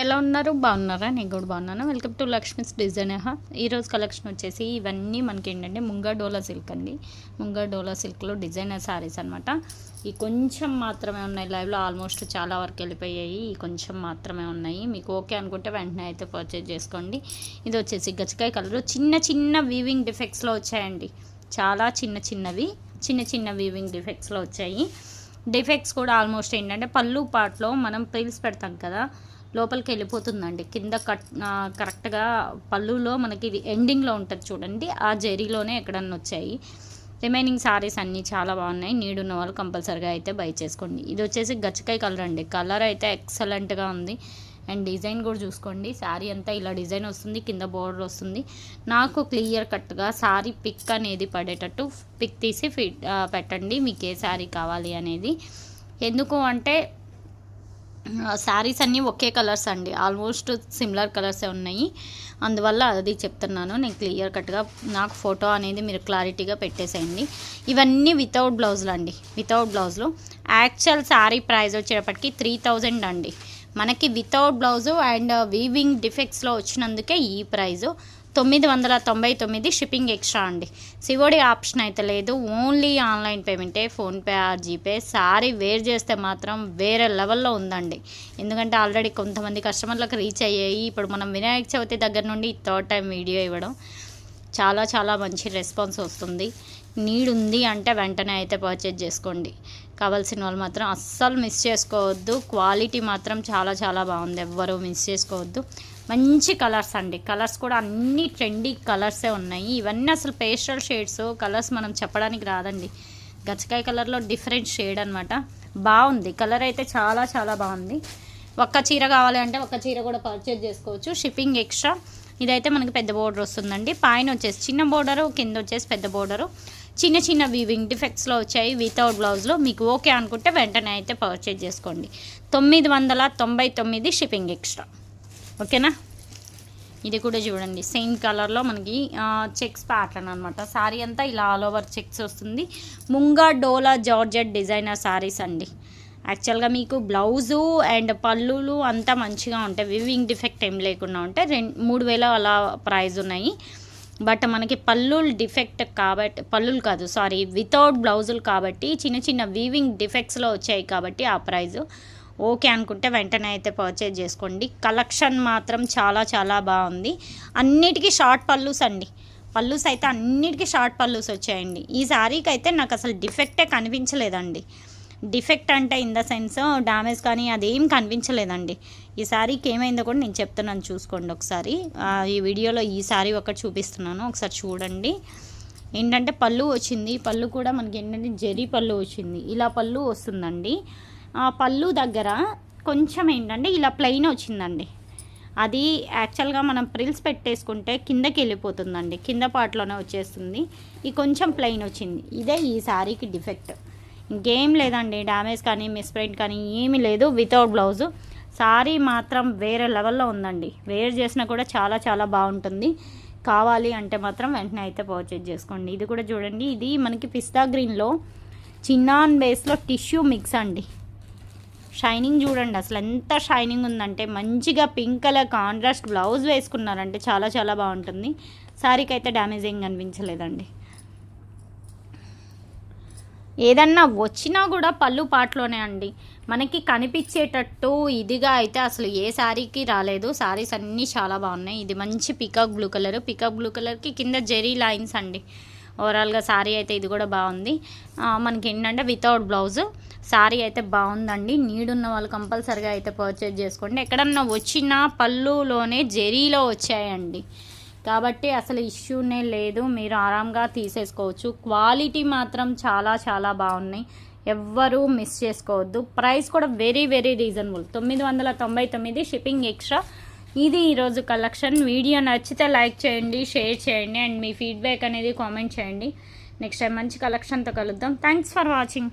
ఎలా ఉన్నారు? బాగున్నారా? నేను కూడా బాగున్నాను. వెల్కమ్ టు లక్ష్మీస్ డిజైన్ ఈరోజు కలెక్షన్ వచ్చేసి ఇవన్నీ మనకి ఏంటంటే ముంగా డోలా సిల్క్ అండి. ముంగా డోలా సిల్క్లో డిజైనర్ శారీస్ అనమాట ఈ కొంచెం మాత్రమే ఉన్నాయి. లైవ్లో ఆల్మోస్ట్ చాలా వరకు వెళ్ళిపోయాయి. ఈ కొంచెం మాత్రమే ఉన్నాయి. మీకు ఓకే అనుకుంటే వెంటనే అయితే పర్చేజ్ చేసుకోండి. ఇది వచ్చేసి గచ్చకాయ కలర్ చిన్న చిన్న వీవింగ్ డిఫెక్ట్స్లో వచ్చాయండి. చాలా చిన్న చిన్నవి. చిన్న చిన్న వీవింగ్ డిఫెక్ట్స్లో వచ్చాయి. డిఫెక్ట్స్ కూడా ఆల్మోస్ట్ ఏంటంటే పళ్ళు పాటలో మనం ప్రిల్స్ పెడతాం కదా. లోపలికి వెళ్ళిపోతుందండి కింద కట్ కరెక్ట్గా పళ్ళులో మనకి ఇది ఎండింగ్లో ఉంటుంది చూడండి. ఆ జరీలోనే ఎక్కడన్నా వచ్చాయి. రిమైనింగ్ సారీస్ అన్నీ చాలా బాగున్నాయి. నీడు ఉన్న వాళ్ళు కంపల్సరీగా అయితే బై చేసుకోండి. ఇది వచ్చేసి గచ్చకాయ కలర్ అండి. కలర్ అయితే ఎక్సలెంట్గా ఉంది. అండ్ డిజైన్ కూడా చూసుకోండి. శారీ అంతా ఇలా డిజైన్ వస్తుంది కింద బోర్డర్ వస్తుంది. నాకు క్లియర్ కట్గా శారీ పిక్ అనేది పడేటట్టు పిక్ తీసి ఫిట్ పెట్టండి. మీకు ఏ శారీ కావాలి అనేది. ఎందుకు అంటే శారీస్ అన్నీ ఒకే కలర్స్ అండి. ఆల్మోస్ట్ సిమిలర్ కలర్సే ఉన్నాయి. అందువల్ల అది చెప్తున్నాను. నేను క్లియర్ కట్గా నాకు ఫోటో అనేది మీరు క్లారిటీగా పెట్టేసేయండి. ఇవన్నీ వితౌట్ బ్లౌజులు అండి. వితౌట్ బ్లౌజ్లో. యాక్చువల్ శారీ ప్రైస్ వచ్చేటప్పటికి త్రీ థౌజండ్ అండి. మనకి వితౌట్ బ్లౌజు అండ్ వీవింగ్ డిఫెక్ట్స్లో వచ్చినందుకే ఈ ప్రైజు. తొమ్మిది వందల తొంభై తొమ్మిది షిప్పింగ్ ఎక్స్ట్రా అండి. సివోడి ఆప్షన్ అయితే లేదు. Only online పేమెంటే PhonePe or GPay sari wear చేస్తే మాత్రం వేరే లెవెల్లో ఉందండి. ఎందుకంటే ఆల్రెడీ కొంతమంది కస్టమర్లకు రీచ్ అయ్యాయి. ఇప్పుడు మనం వినాయక చవితి దగ్గర నుండి థర్డ్ టైం వీడియో ఇవ్వడం చాలా చాలా మంచి రెస్పాన్స్ వస్తుంది. నీడ్ ఉంది అంటే వెంటనే అయితే పర్చేజ్ చేసుకోండి. కావాల్సిన వాళ్ళు మాత్రం అస్సలు మిస్ చేసుకోవద్దు. క్వాలిటీ మాత్రం చాలా చాలా బాగుంది. ఎవ్వరూ మిస్ చేసుకోవద్దు. మంచి కలర్స్ అండి. కలర్స్ కూడా అన్ని ట్రెండీ కలర్సే ఉన్నాయి. ఇవన్నీ అసలు పేస్టల్ షేడ్స్ కలర్స్ మనం చెప్పడానికి రాదండి. గచ్చకాయ కలర్లో డిఫరెంట్ షేడ్ అనమాట బాగుంది. కలర్ అయితే చాలా చాలా బాగుంది. ఒక్క చీర కావాలి అంటే ఒక్క చీర కూడా పర్చేజ్ చేసుకోవచ్చు. షిప్పింగ్ ఎక్స్ట్రా ఇదైతే మనకి పెద్ద బోర్డర్ వస్తుందండి. పైన వచ్చేసి చిన్న బోర్డరు కింద వచ్చేసి పెద్ద బోర్డరు చిన్న చిన్న వీవింగ్ డిఫెక్ట్స్లో వచ్చాయి. వితౌట్ బ్లౌజ్లో మీకు ఓకే అనుకుంటే వెంటనే అయితే పర్చేజ్ చేసుకోండి. తొమ్మిది వందల తొంభై తొమ్మిది షిప్పింగ్ ఎక్స్ట్రా ఓకేనా? ఇది కూడా చూడండి. సేమ్ కలర్లో మనకి చెక్స్ ప్యాటర్న్ అనమాట శారీ అంతా ఇలా ఆల్ ఓవర్ చెక్స్ వస్తుంది. ముంగా డోలా జార్జెట్ డిజైనర్ శారీస్ అండి. యాక్చువల్గా మీకు బ్లౌజు అండ్ పళ్ళులు అంతా మంచిగా ఉంటాయి. వివింగ్ డిఫెక్ట్ ఏం లేకుండా ఉంటే రెండు మూడు వేల అలా ప్రైజ్ ఉన్నాయి. బట్ మనకి పళ్ళులు డిఫెక్ట్ కాబట్టి పళ్ళులు కాదు సారీ వితౌట్ బ్లౌజులు కాబట్టి చిన్న చిన్న వీవింగ్ డిఫెక్ట్స్లో వచ్చాయి కాబట్టి ఆ ప్రైజు ఓకే అనుకుంటే వెంటనే అయితే పర్చేజ్ చేసుకోండి. కలెక్షన్ మాత్రం చాలా చాలా బాగుంది. అన్నిటికీ షార్ట్ పల్లూస్ అండి. పల్లూస్ అయితే అన్నిటికీ షార్ట్ పల్లూస్ వచ్చాయండి. ఈ శారీకి అయితే నాకు అసలు డిఫెక్టే కనిపించలేదండి. డిఫెక్ట్ అంటే ఇన్ ద సెన్స్ డ్యామేజ్ కానీ అదేం కనిపించలేదండి. ఈ శారీకి ఏమైందో కూడా నేను చెప్తున్నాను చూసుకోండి ఒకసారి. ఈ వీడియోలో ఈ శారీ ఒకటి చూపిస్తున్నాను. ఒకసారి చూడండి. ఏంటంటే పళ్ళు వచ్చింది. పళ్ళు కూడా మనకి ఏంటంటే జరీ పళ్ళు వచ్చింది. ఇలా పళ్ళు వస్తుందండి. పళ్ళు దగ్గర కొంచెం ఏంటంటే ఇలా ప్లెయిన్ వచ్చిందండి. అది యాక్చువల్గా మనం ప్రిల్స్ పెట్టేసుకుంటే కిందకి వెళ్ళిపోతుందండి. కింద పార్ట్లోనే వచ్చేస్తుంది. ఈ కొంచెం ప్లెయిన్ వచ్చింది. ఇదే ఈ శారీకి డిఫెక్ట్ ఇంకేం లేదండి. డ్యామేజ్ కానీ మిస్ప్రింట్ కానీ ఏమీ లేదు వితౌట్ బ్లౌజు శారీ మాత్రం వేరే లెవెల్లో ఉందండి. వేర్ చేసినా కూడా చాలా చాలా బాగుంటుంది. కావాలి అంటే మాత్రం వెంటనే అయితే పర్చేజ్ చేసుకోండి. ఇది కూడా చూడండి. ఇది మనకి పిస్తా గ్రీన్లో చిన్నాన్ బేస్లో టిష్యూ మిక్స్ అండి. షైనింగ్ చూడండి. అసలు ఎంత షైనింగ్ ఉందంటే మంచిగా పింక్ కలర్ కాంట్రాస్ట్ బ్లౌజ్ వేసుకున్నారంటే చాలా చాలా బాగుంటుంది. శారీకి అయితే డ్యామేజ్ ఏం కనిపించలేదండి ఏదన్నా వచ్చినా కూడా పళ్ళు పాటలోనే అండి. మనకి కనిపించేటట్టు ఇదిగా అయితే అసలు ఏ శారీకి రాలేదు. శారీస్ అన్నీ చాలా బాగున్నాయి. ఇది మంచి peacock blue colour. Peacock blue కలర్కి కింద జెరీ లైన్స్ అండి. ఓవరాల్గా శారీ అయితే ఇది కూడా బాగుంది. మనకి ఏంటంటే వితౌట్ బ్లౌజ్ శారీ అయితే బాగుందండి. నీడున్న వాళ్ళు కంపల్సరిగా అయితే పర్చేజ్ చేసుకోండి. ఎక్కడన్నా వచ్చిన పళ్ళులోనే జెరీలో వచ్చాయండి. కాబట్టి అసలు ఇష్యూనే లేదు. మీరు ఆరాంగా తీసేసుకోవచ్చు. క్వాలిటీ మాత్రం చాలా చాలా బాగున్నాయి. ఎవ్వరూ మిస్ చేసుకోవద్దు. ప్రైస్ కూడా వెరీ వెరీ రీజనబుల్ తొమ్మిది వందల తొంభై తొమ్మిది షిప్పింగ్ ఎక్స్ట్రా ఇది ఈరోజు కలెక్షన్. వీడియో నచ్చితే లైక్ చేయండి షేర్ చేయండి అండ్ మీ ఫీడ్బ్యాక్ అనేది కామెంట్ చేయండి. నెక్స్ట్ టైం మంచి కలెక్షన్తో కలుద్దాం. Thanks for watching.